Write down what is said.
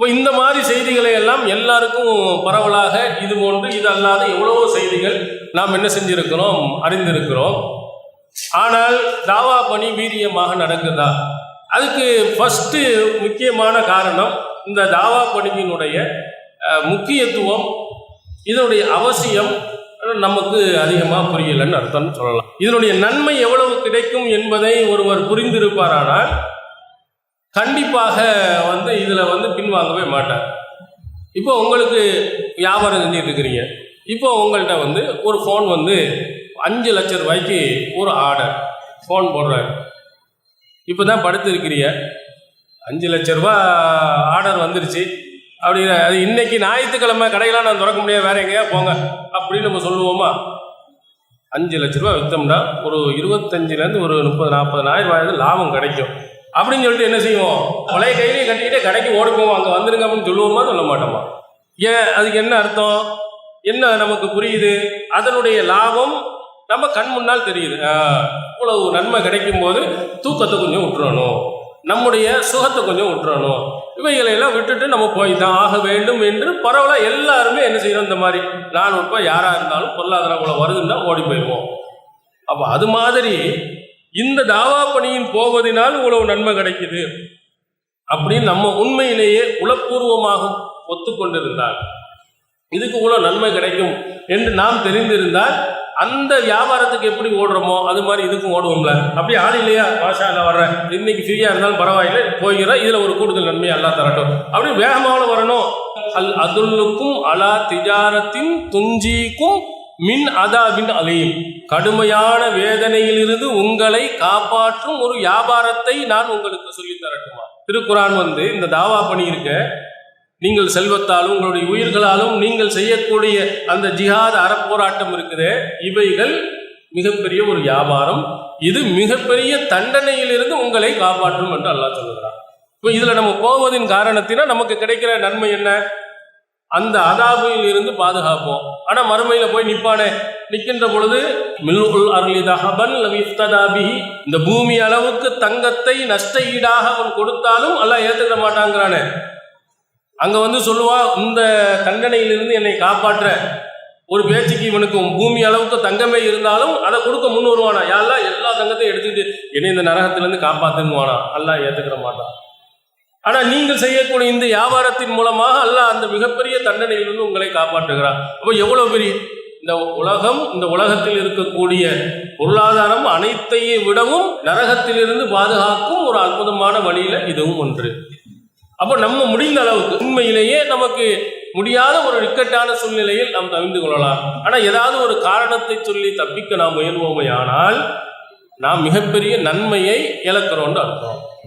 இப்போ இந்த மாதிரி செய்திகளை எல்லாம் எல்லாருக்கும் பரவலாக இது போன்று இது அல்லாத எவ்வளவோ செய்திகள் நாம் என்ன செஞ்சிருக்கிறோம் அறிந்திருக்கிறோம். ஆனால் தாவா பணி வீரியமாக நடக்குதா? அதுக்கு ஃபஸ்ட்டு முக்கியமான காரணம் இந்த தாவா பணியினுடைய முக்கியத்துவம் இதனுடைய அவசியம் நமக்கு அதிகமாக புரியலைன்னு அர்த்தம் சொல்லலாம். இதனுடைய நன்மை எவ்வளவு கிடைக்கும் என்பதை ஒருவர் புரிந்திருப்பாரானால் கண்டிப்பாக வந்து இதில் வந்து பின்வாங்கவே மாட்டார். இப்போ உங்களுக்கு வியாபாரம் செஞ்சுட்டு இருக்கிறீங்க. இப்போ உங்கள்கிட்ட வந்து ஒரு ஃபோன் வந்து அஞ்சு லட்ச ரூபாய்க்கு ஒரு ஆர்டர் ஃபோன் போடுறாரு. இப்போ தான் படுத்து இருக்கிறீங்க அஞ்சு லட்ச ரூபா ஆர்டர் வந்துருச்சு. அப்படி அது இன்னைக்கு ஞாயிற்றுக்கிழமை கடையெல்லாம் நான் திறக்க முடியாது. வேற எங்கேயா போங்க அப்படின்னு நம்ம சொல்லுவோமா? அஞ்சு லட்ச ரூபா விற்றோம்னா ஒரு இருபத்தஞ்சிலேருந்து ஒரு முப்பது நாற்பதனாயிரம் ரூபாய் லாபம் கிடைக்கும். அப்படின்னு சொல்லிட்டு என்ன செய்வோம்? பழைய கையிலையும் கட்டிக்கிட்டு கடைக்கு ஓடி போவோம் அங்கே வந்துருங்க அப்படின்னு சொல்லுவோமா சொல்ல மாட்டோமா? ஏன்? அதுக்கு என்ன அர்த்தம்? என்ன நமக்கு புரியுது? அதனுடைய லாபம் நம்ம கண் முன்னால் தெரியுது. இவ்வளவு நன்மை கிடைக்கும் போது தூக்கத்தை கொஞ்சம் விட்டுறணும். நம்முடைய சுகத்தை கொஞ்சம் விட்டுறணும். இவைகளை எல்லாம் விட்டுட்டு நம்ம போய் தான் ஆக வேண்டும் என்று பரவலாக எல்லாருமே என்ன செய்யணும்? இந்த மாதிரி நானூறு ரூபாய் யாராக இருந்தாலும் பொருளாதாரம் இவ்வளோ வருதுன்னா ஓடி போயிடுவோம் அப்போ அது மாதிரி இந்த தாவா பணியின் போவதினால் இவ்வளவு நன்மை கிடைக்குது அப்படின்னு நம்ம உண்மையிலேயே உளப்பூர்வமாக ஒத்துக்கொண்டிருந்தால் இதுக்கு இவ்வளோ நன்மை கிடைக்கும் என்று நாம் தெரிந்திருந்தால் அந்த வியாபாரத்துக்கு எப்படி ஓடுறோமோ அது மாதிரி இதுக்கும் ஓடுவோம்ல. அப்படி ஆள் இல்லையா? மாஷா இல்லை வர்றேன் இன்னைக்கு ஃப்ரீயாக இருந்தாலும் பரவாயில்லை போய்கிறேன் இதில் ஒரு கூடுதல் நன்மையை எல்லாம் தரட்டும். அப்படி வேகமாக வரணும். அல் அதுல்லுக்கும் அலா திஜாரத்தின் துஞ்சிக்கும் மின் அதாபின் அலீம். கடுமையான வேதனையிலிருந்து உங்களை காப்பாற்றும் ஒரு வியாபாரத்தை நான் உங்களுக்கு சொல்லித் தரட்டுமா? திருக்குரான் வந்து இந்த தாவா பணி இருக்க நீங்கள் செல்வத்தாலும் உங்களுடைய உயிர்களாலும் நீங்கள் செய்யக்கூடிய அந்த ஜிஹாத் அறப்போராட்டம் இருக்குது. இவைகள் மிகப்பெரிய ஒரு வியாபாரம். இது மிகப்பெரிய தண்டனையிலிருந்து உங்களை காப்பாற்றும் என்று அல்லாஹ் சொல்லுகிறான். இப்போ இதில் நம்ம போவதின் காரணத்தினால் நமக்கு கிடைக்கிற நன்மை என்ன? அந்த அதாபில் இருந்து பாதுகாப்போம். ஆனால் மறுமையில் போய் நிற்பானே நிற்கின்ற பொழுது மில்லுல் அருளி தஹபன் லவிஃப்ததாபிஹி இந்த பூமி அளவுக்கு தங்கத்தை நஷ்ட ஈடாக அவன் கொடுத்தாலும் எல்லாம் ஏற்றுக்க மாட்டாங்கிறானே. அங்க வந்து சொல்லுவா இந்த தண்டனையிலிருந்து என்னை காப்பாற்ற. ஒரு பேச்சுக்கு இவனுக்கு பூமி அளவுக்கு தங்கமே இருந்தாலும் அதை கொடுக்க முன் வருவானா? யாரெல்லாம் எல்லா தங்கத்தையும் எடுத்துக்கிட்டு என்னை இந்த நரகத்திலிருந்து காப்பாத்துங்குவானா எல்லாம் ஏற்றுக்கிற மாட்டான். ஆனால் நீங்கள் செய்யக்கூடிய இந்த வியாபாரத்தின் மூலமாக அல்ல அந்த மிகப்பெரிய தண்டனையிலிருந்து உங்களை காப்பாற்றுகிறார் அப்போ எவ்வளவு பெரிய இந்த உலகம் இந்த உலகத்தில் இருக்கக்கூடிய பொருளாதாரம் அனைத்தையும் விடவும் நரகத்திலிருந்து பாதுகாக்கும் ஒரு அற்புதமான வழியில் இதுவும் ஒன்று. அப்போ நம்ம முடிந்த அளவுக்கு உண்மையிலேயே நமக்கு முடியாத ஒரு இக்கட்டான சூழ்நிலையில் நாம் தவிர்ந்து கொள்ளலாம். ஆனால் ஏதாவது ஒரு காரணத்தை சொல்லி தப்பிக்க நாம் முயல்வோமே ஆனால் நாம் மிகப்பெரிய நன்மையை இழக்கிறோம்னு அர்த்தம்.